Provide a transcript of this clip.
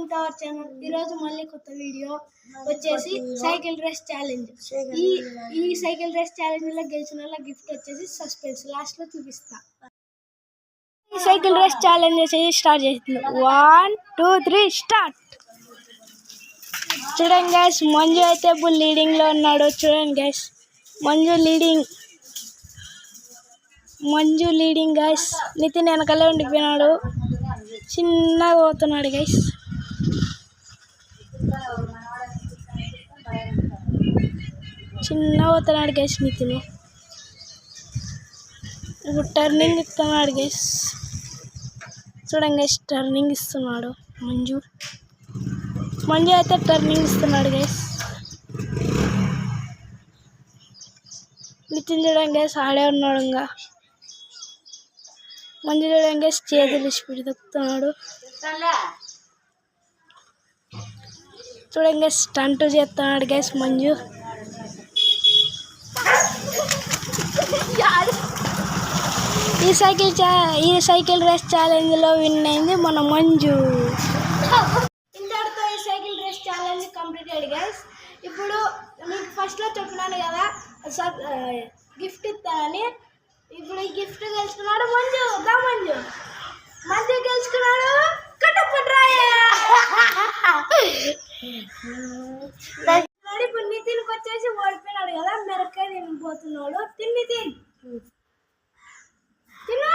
Welcome to our channel ఈరోజు మళ్ళీ కొత్త వీడియో వచ్చేసి సైకిల్ రేస్ ఛాలెంజ్ ఈ ఈ సైకిల్ రేస్ ఛాలెంజ్లో గెలిచిన వాళ్ళ గిఫ్ట్ వచ్చేసి సస్పెన్స్ లాస్ట్లో చూపిస్తా. ఈ సైకిల్ రేస్ ఛాలెంజ్ వచ్చేసి స్టార్ట్ చేస్తుంది వన్ టూ త్రీ స్టార్ట్ చూడండి గైస్ మంజు అయితే ఇప్పుడు లీడింగ్లో ఉన్నాడు. చూడండి guys Manju leading Manju leading guys Nitin వెనకాలే ఉండిపోయినాడు. చిన్నగా పోతున్నాడు గైస్ చిన్నగా పోతున్నాడు గైస్ నితిన్ ఇప్పుడు టర్నింగ్ ఇస్తున్నాడు గైస్ చూడండి గైస్ టర్నింగ్ ఇస్తున్నాడు మంజు. మంజు అయితే టర్నింగ్ ఇస్తున్నాడు గైస్ నితిన్ చూడండి గైస్ ఆడే ఉన్నాడు ఇంకా. మంజు చూడండి గైస్ చేతులు స్పీడ్ తొక్కుతున్నాడు. చూడండి గైస్ స్టంట్ చేస్తున్నాడు గైస్ మంజు. ఈ సైకిల్ చా ఈ సైకిల్ రేస్ ఛాలెంజ్లో విన్ అయింది మన మంజు. ఇంతటితో ఈ cycle race challenge completed guys ఇప్పుడు మీకు ఫస్ట్లో చెప్తున్నాను చెప్పినాను కదా గిఫ్ట్ ఇస్తానని. ఇప్పుడు ఈ గిఫ్ట్ తెలుసుకున్నాడు మంజు. దా మంజు. ఇప్పుడు నితిన్కి వచ్చేసి ఓడిపోయినాడు కదా మిరకాయ తినిపోతున్నాడు. తిని తిని. తిన్నా